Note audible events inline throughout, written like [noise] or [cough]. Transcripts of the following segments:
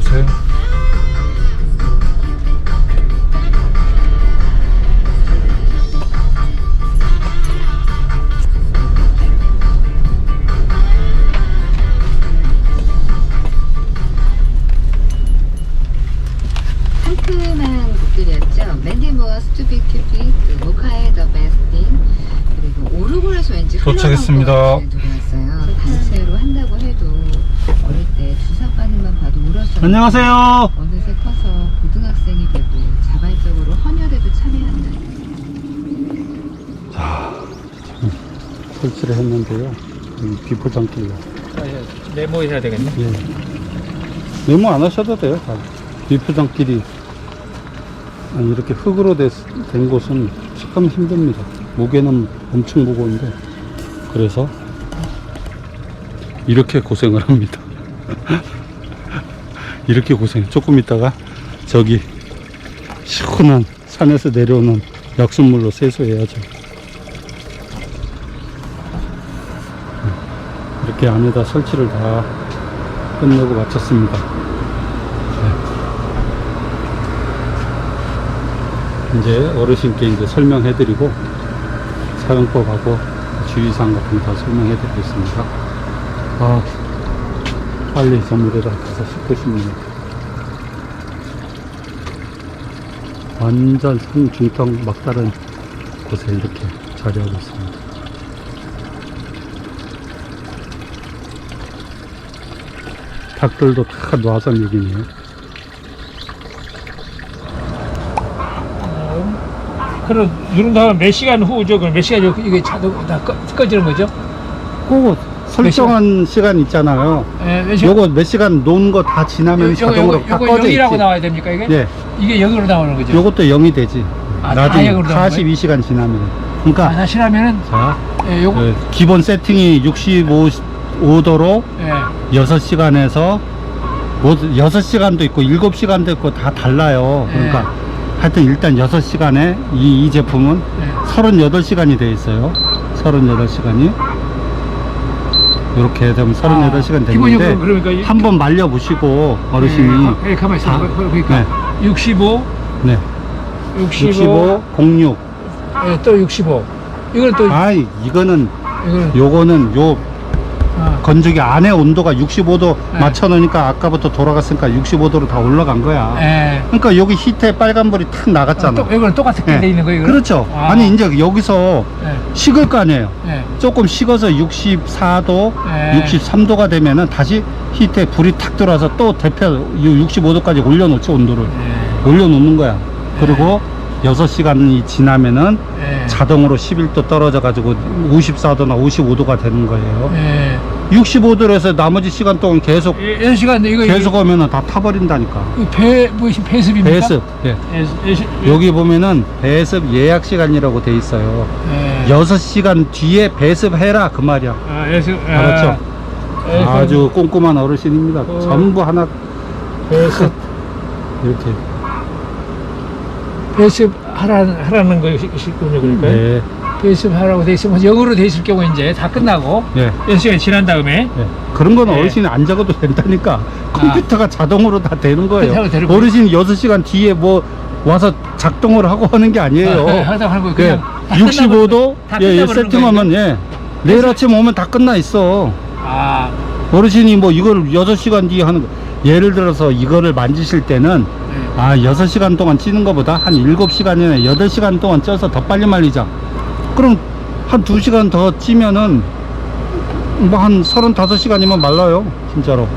보세요. 상큼한 곡들이었죠. 맨디 모어 스투비 큐피, 그 모카의 더 베스팅, 그리고 오르골에서 왠지 도착했습니다. 노래였어요. 단체로 한다고 해도 어릴 때 주사바늘만 봐도 울었었는데 안녕하세요. 어느새 커서 고등학생이 되고 자발적으로 헌혈에도 참여한다. 설치를 했는데요. 비포장길로. 메모해야 되겠네. 예. 메모 안 하셔도 돼요. 다. 비포장길이 이렇게 흙으로 된 곳은 참 힘듭니다. 무게는 엄청 무거운데 그래서 이렇게 고생을 합니다. [laughs] 이렇게 고생. 조금 있다가 저기 시원한 산에서 내려오는 약수물로 세수해야죠. 이렇게 안에다 설치를 다 끝내고 마쳤습니다. 네. 이제 어르신께 이제 설명해 드리고 사용법하고 주의사항 같은 거 다 설명해 드리고 있습니다. 아, 빨리 저 물에다 가서 씻고 싶네요. 완전 산 중턱 막다른 곳에 이렇게 자리하고 있습니다. 닭들도 다 놔서 먹이네요. 그럼 누른 다음 몇 시간 후죠? 그럼 몇 시간 후 이게 자동 다 꺼, 꺼지는 거죠? 꼭 설정한 시간 있잖아요. 예, 몇 시간? 요거 몇 시간 놓은 거 다 지나면 자동으로 다 요거 꺼져 있지. 0이라고 나와야 됩니까 이게? 예, 이게 0으로 나오는 거죠? 요것도 0이 되지. 아, 다 나중에 0으로 나오는 42시간 지나면. 아, 그러니까 다시 하면은 자, 예, 요거 그 기본 세팅이 65도로 예. 6시간에서 뭐 6시간도 있고 7시간도 있고 다 달라요. 예. 그러니까 하여튼 일단 6시간에 이, 이 제품은 예. 38시간이 돼 있어요. 38시간이. 이렇게 되면 38시간 아, 기본적으로 됐는데 그러니까 이- 한번 말려 보시고 어르신이 예, 예, 가만히 있어. 다- 그러니까 65, 네. 65, 65, 06. 예, 또 65. 이건 또 아이, 이거는 이거는 요거는 요 아, 건조기 안에 온도가 65도 네. 맞춰 놓으니까 아까부터 돌아갔으니까 65도로 다 올라간 거야. 예. 그러니까 여기 히트에 빨간불이 탁 아, 나갔잖아. 또 이거는 똑같게 예. 돼 있는 거예요. 이거는? 그렇죠. 아. 아. 니 이제 여기서 예. 식을 거 아니에요. 예. 조금 식어서 64도, 예. 63도가 되면은 다시 히트에 불이 탁 들어와서 또 대표 65도까지 올려놓지 온도를 예. 올려놓는 거야. 그리고 6시간이 지나면은 예. 자동으로 11도 떨어져 가지고 54도나 55도가 되는 거예요. 예. 65도에서 나머지 시간 동안 계속 예, 6시간 이거 계속 오면은 다 타버린다니까. 이배 무슨 배습입니까? 배습. 예. 예, 예, 시- 여기 보면은 배습 예약 시간이라고 돼 있어요. 예. 6시간 뒤에 배습해라 그 말이야. 아, 예습. 아, 알았죠? 예, 아주 꼼꼼한 어르신입니다. 어. 전부 하나 배습 이렇게. 배습 하라는 하라는 것이군요, 그러니까. 네. 배습 하라고 돼 있으면 영어로 돼 있을 경우 이제 다 끝나고 네. 6시간 지난 다음에 네. 그런 건 네. 어르신이 안 적어도 된다니까. 컴퓨터가 자동으로 다 되는 거예요. 자동으로 되는 어르신 6시간 뒤에 뭐 와서 작동을 하고 하는 게 아니에요. 아, 하는 거 예, 그냥 다 65도 다 예, 예, 끝나버리는 세팅하면 예. 내일 아침 오면 다 끝나 있어. 아, 어르신이 뭐 이걸 6시간 뒤에 하는 거. 예를 들어서 이거를 만지실 때는 네. 아 6시간 동안 찌는 것보다 한 7시간이나 8시간 동안 쪄서 더 빨리 말리자 그럼 한 2시간 더 찌면은 뭐 한 35시간이면 말라요 진짜로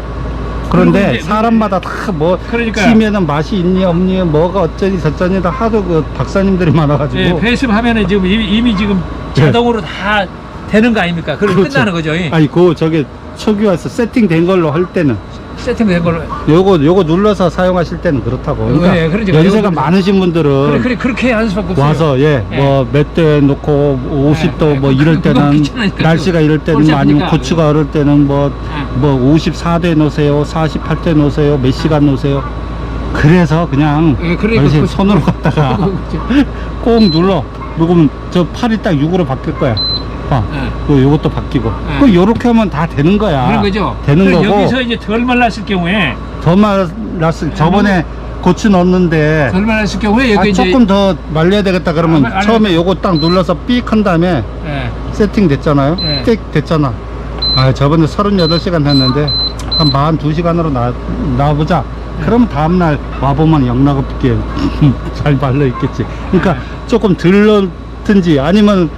그런데 사람마다 다뭐 그러니까. 찌면은 맛이 있니 없니 뭐가 어쩌니 저쩌니 다 하도 그 박사님들이 [laughs] 많아가지고 예, 배습 하면은 지금 이미, 이미 지금 네. 자동으로 다 되는 거 아닙니까? 그럼 그렇죠. 끝나는 거죠. 예. 아니 그 저게 석유화에서 세팅된 걸로 할 때는 세팅된 걸로. 요거 요거 눌러서 사용하실 때는 그렇다고 그러니까 예, 그러니까 연세가 요거- 많으신 분들은 그래, 그래, 그렇게 하는 수밖에 없어요. 와서 예, 예. 뭐 몇 대 놓고 50도 예, 뭐 그- 이럴 때는 귀찮으니까 날씨가 이럴 때는 꼴 아니면. 고추가 어릴 때는 뭐 예. 뭐 54대 놓으세요, 48대 놓으세요, 몇 시간 놓으세요. 그래서 그냥 예, 그러니까 어르신 그- 손으로 갖다가 [laughs] 꼭 눌러. 그러면 저 팔이 딱 6으로 바뀔 거야. 봐. 예. 그 요것도 바뀌고. 네. 그 요렇게 하면 다 되는 거야. 그런 거죠. 되는 그럼 거고. 여기서 이제 덜 말랐을 경우에 더 말랐을 저번에 고추 넣었는데 덜 말랐을 경우에 아, 여기 이제 조금 더 말려야 되겠다 그러면 아, 말- 처음에 요거 딱 눌러서 삑 한 다음에 예. 세팅 됐잖아요. 네. 띡 됐잖아. 아, 저번에 38시간 했는데 한 42시간으로 나, 나와보자. 네. 그럼 다음날 와보면 영락없게 [laughs] 잘 말려 있겠지. 그러니까 네. 조금 덜 넣든지 아니면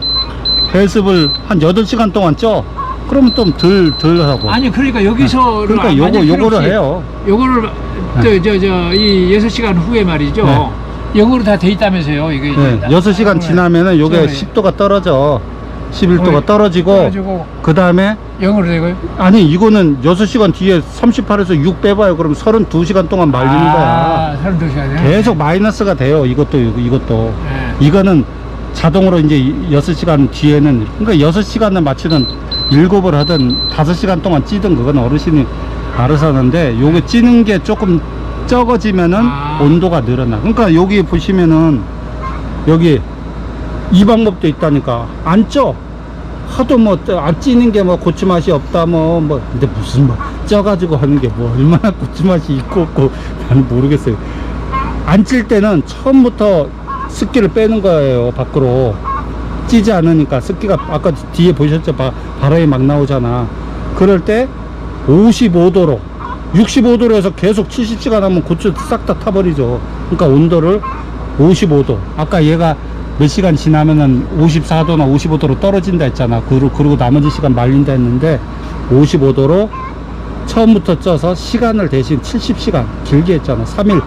배습을 한 8시간 동안 쪄. 그러면 좀 덜, 덜 하고. 아니 그러니까 여기서 네. 그러니까 요거, 요거를 해요. 요거를 저저저이 여섯 시간 후에 말이죠. 네. 영어로 다 돼 있다면서요. 이게 네, 6시간 지나면은 요게 네. 10도가 떨어져. 11도가 어, 떨어지고, 그래가지고 그 다음에 영어로 되고요. 아니 이거는 6시간 뒤에 38에서 6 빼봐요 그럼 32시간 동안 말리는 거야 아, 32시간이요? 계속 마이너스가 돼요 이것도 이것도 네. 이거는 자동으로 이제 6시간 뒤에는 그러니까 6시간을 맞추는 7을 하든 5시간 동안 찌든 그건 어르신이 알아서 하는데 요게 찌는 게 조금 적어지면은 아. 온도가 늘어나 그러니까 여기 보시면은 여기 이 방법도 있다니까 안 쪄. 하도 뭐 안 찌는 게 뭐 고추 맛이 없다 뭐 뭐. 근데 무슨 뭐 쪄가지고 하는 게 뭐 얼마나 고추 맛이 있고 없고 나는 모르겠어요. 안 찔 때는 처음부터 습기를 빼는 거예요 밖으로. 찌지 않으니까 습기가 아까 뒤에 보셨죠? 바, 바람이 막 나오잖아. 그럴 때 55도로 65도로 해서 계속 70시간 하면 고추 싹 다 타버리죠. 그러니까 온도를 55도. 아까 얘가 몇 시간 지나면은 54도나 55도로 떨어진다 했잖아. 그리고, 나머지 시간 말린다 했는데 55도로 처음부터 쪄서 시간을 대신 70시간 길게 했잖아. 3일.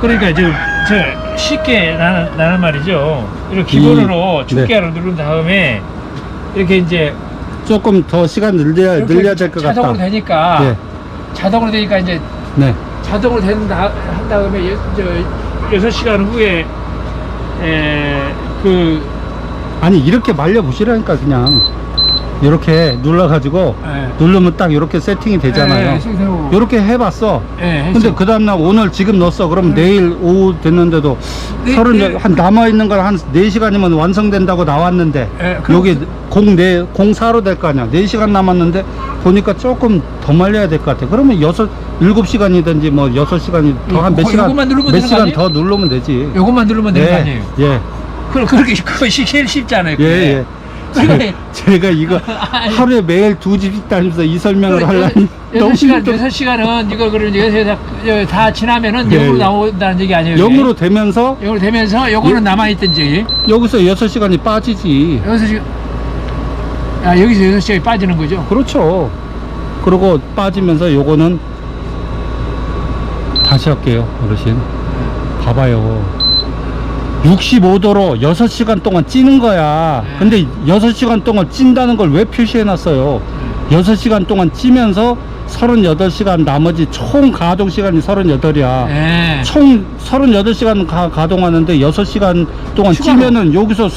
그러니까 저, 저 쉽게 나는, 나는 말이죠. 이렇게 기본으로 이- 축계를 누른 다음에 이렇게 이제 조금 더 시간 늘려야, 늘려야 될 것 같다. 자동으로 되니까 네, 자동으로 되니까 이제 네. 자동으로 된다 한 다음에 여, 저 여섯 시간 후에 에 그 아니 이렇게 말려 보시라니까 그냥 이렇게 눌러가지고 예. 누르면 딱 이렇게 세팅이 되잖아요 예, 이렇게 해봤어 예, 근데 했죠. 그 다음날 오늘 지금 넣었어 그럼 음. 내일 오후 됐는데도 네, 서른 네. 한 남아있는 걸한 4시간이면 완성된다고 나왔는데 예, 그럼 여기 공네 공사로 될 거 아니야 4시간 남았는데 보니까 조금 더 말려야 될 것 같아 그러면 여섯 일곱 시간이든지 뭐 여섯 시간이 더 한몇 요- 시간 요것만 누르면 몇 되는 거 시간 아니에요? 더 누르면 되지 요것만 누르면 되는 거 아니에요? 예, 그, 그렇게 [laughs] 그거 시- 제일 쉽잖아요. 예, 그게. 예. 그러니까 제가 이거. [laughs] 하루에 매일 두 집씩 다니면서 이 설명을 하려니 여섯 너무 시간 힘들어. 여섯 시간은 이거 그런 여섯 다, 여- 다 지나면은 예, 영으로 예. 나온다는 얘기 아니에요? 이게? 영으로 되면서 영으로 되면서 요거는 예. 남아 있든지 여기서 여섯 시간이 빠지지. 여섯 시간 아 여기서 여섯 시간이 빠지는 거죠? 그렇죠. 그리고 빠지면서 요거는 다시 할게요, 어르신. 봐봐요. 65도로 6시간 동안 찌는 거야. 네. 근데 6시간 동안 찐다는 걸 왜 표시해 놨어요? 6시간 동안 찌면서 38시간 나머지 총 가동 시간이 38이야. 예. 총 38시간 가, 가동하는데 6시간 동안. 찌면은 여기서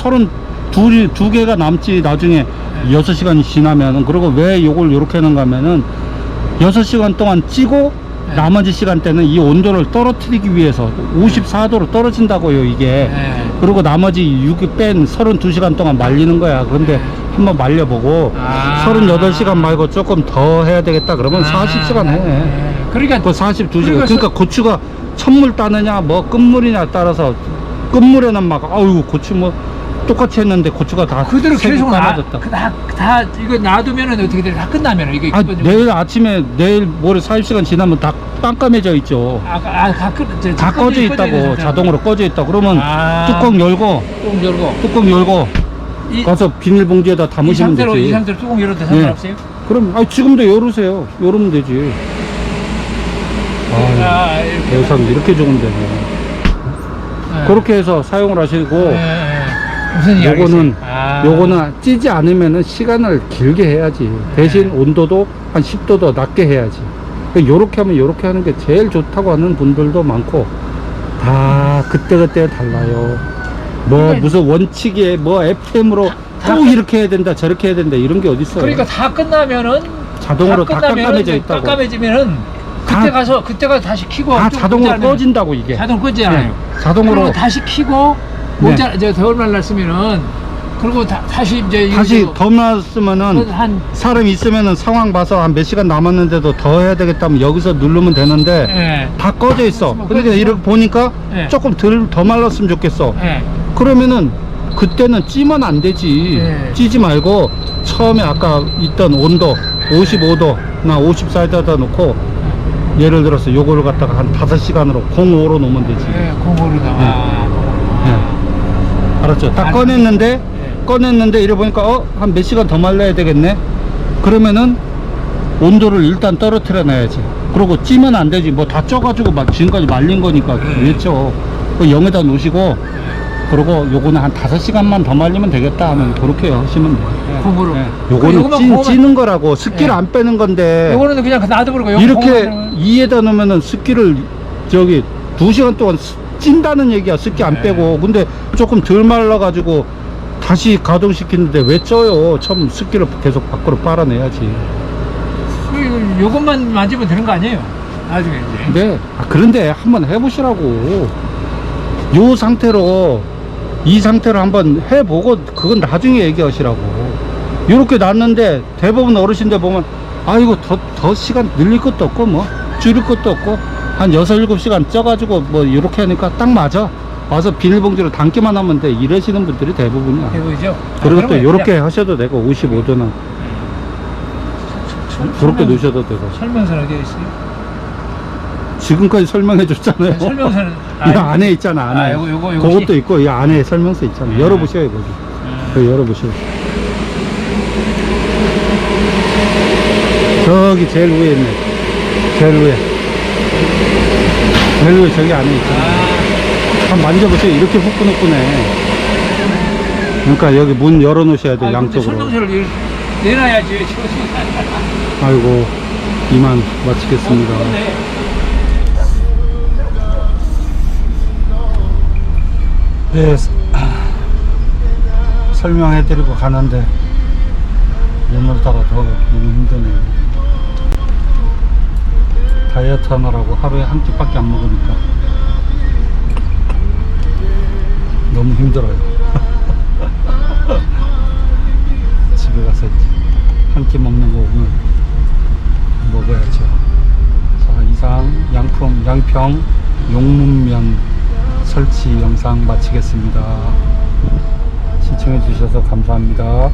32, 두 개가 남지 나중에 네. 6시간이 지나면은 그리고 왜 요걸 요렇게 하는가 하면은 6시간 동안 찌고 네. 나머지 시간대는 이 온도를 떨어뜨리기 위해서 54도로 떨어진다고요 이게 예. 그리고 나머지 6이 뺀 32시간 동안 말리는 거야 그런데 한번 말려보고 아. 38시간 말고 조금 더 해야 되겠다 그러면 아, 40시간 해 예. 그러니까 그 42시간. 그러니까 그러니까, 고추가 천물 따느냐, 뭐 끝물이냐 따라서 끝물에는 막, 아유, 고추 뭐 똑같이 했는데 고추가 다 그대로 색이 계속 나, 까매졌다. 그 다, 다 이거 놔두면은 어떻게 돼? 다 끝나면은 이게 아, 기본적으로- 내일 아침에, 내일 모레 40시간 지나면 다 깜깜해져 있죠. 아, 아, 다, 끝, 저, 다 꺼져 있다고, 자동으로 꺼져 있다. 그러면 아. 뚜껑 열고, 뚜껑 열고 뚜껑 열고, 이, 가서 비닐봉지에다 이 담으시면 상태로 이 되지. 상태로 뚜껑 열어도 상관없어요? 그럼, 아, 지금도 열으세요. 열으면 되지. 아, 아, 이렇게. 세상 이렇게 좋은데. 예. 그렇게 해서 사용을 하시고, 예, 예. 무슨 이야기 요거는 아. 요거는 찌지 않으면은 시간을 길게 해야지. 대신 네. 온도도 한 10도 더 낮게 해야지. 요렇게 하면 요렇게 하는 게 제일 좋다고 하는 분들도 많고 다 그때그때 달라요. 뭐 그러니까- 무슨 원칙에 뭐 FM으로 다- 꼭 이렇게 해야 된다 저렇게 해야 된다 이런 게 어딨어요? 그러니까 다 끝나면은 자동으로 다 끝나면은 깜깜해져 있다고. 깜깜해지면은 다- 그때 가서 그때 가서 다시 켜고 다 좀 자동으로 끄지 않으면- 꺼진다고 이게. 자동 끄지 않아요. 네, 자동으로 다시 켜고 모자 저 더울 날 났으면은 그리고 다, 다시 이제 다시 놨으면은 한 사람 있으면은 상황 봐서 한 몇 시간 남았는데도 더 해야 되겠다면 여기서 누르면 되는데 예. 다 꺼져 있어. 그러니까 있어. 이렇게 보니까 예. 조금 덜 더 말랐으면 좋겠어. 예. 그러면은 그때는 찌면 안 되지. 예. 찌지 말고 처음에 아까 있던 온도 55도나 54도에다 놓고 예를 들어서 요거를 갖다가 한 5시간으로 05로 놓으면 되지. 예, 공으로다가. 예. 알았죠? 딱 안- 꺼냈는데 예. 꺼냈는데 이래 보니까 어 한 몇 시간 더 말려야 되겠네. 그러면은 온도를 일단 떨어뜨려 놔야지. 그리고 찌면 안 되지. 뭐 다 쪄가지고 막 지금까지 말린 거니까 왜 쪄? 그 영에다 놓으시고 그리고 요거는 한 5시간만 더 말리면 되겠다 하면 그렇게 하시면 돼요. 공으로. 예. 그 요거는 요거만 찌, 공으로만- 찌는 거라고 습기를 예. 안 빼는 건데 요거는 그냥 놔둬버리고 요거 이렇게 공으로 이에다 놓으면은 습기를 저기 두 시간 동안 스- 찐다는 얘기야. 습기 안 네. 빼고. 근데 조금 덜 말라가지고 다시 가동시키는데 왜 쪄요? 처음 습기를 계속 밖으로 빨아내야지. 그 요것만 만지면 되는 거 아니에요? 나중에 이제. 네. 아, 그런데 한번 해보시라고. 요 상태로 이 상태로 한번 해보고 그건 나중에 얘기하시라고. 요렇게 놨는데 대부분 어르신들 보면 아이고 더, 더 시간 늘릴 것도 없고 뭐 줄일 것도 없고 한 6, 7시간 쪄가지고 뭐 이렇게 하니까 딱 맞아. 와서 비닐봉지로 담기만 하면 돼. 이러시는 분들이 대부분이야. 해보이죠? 그리고 아, 또 그냥 하셔도 되고 55도나 설- 그렇게 놓으셔도 되고. 설명서는 어디에 있어요? 지금까지 설명해 줬잖아요. 설명서는 [laughs] 이 안에 있잖아 안에. 아, 요거 요거 그것도 있고 이 안에 설명서 있잖아. 음. 열어보셔요 거기. 그 열어보셔요 저기 제일 위에 있네. 제일 위에 위에 저기 안에 있잖아 아, 한번 만져보세요 이렇게 후끈후끈해 그러니까 여기 문 열어놓으셔야 돼 아, 근데 양쪽으로 설명서를 일- 내놔야지. [laughs] 아이고 이만 마치겠습니다 어, 그러네. 네, 설명해드리고 가는데 오늘따라 더 너무 힘드네요. 다이어트 하느라고 하루에 한 끼밖에 안 먹으니까 너무 힘들어요. [laughs] 집에 가서 한 끼 먹는 거 오늘 먹어야죠. 자, 이상 양품, 양평 용문면 설치 영상 마치겠습니다. 시청해 주셔서 감사합니다.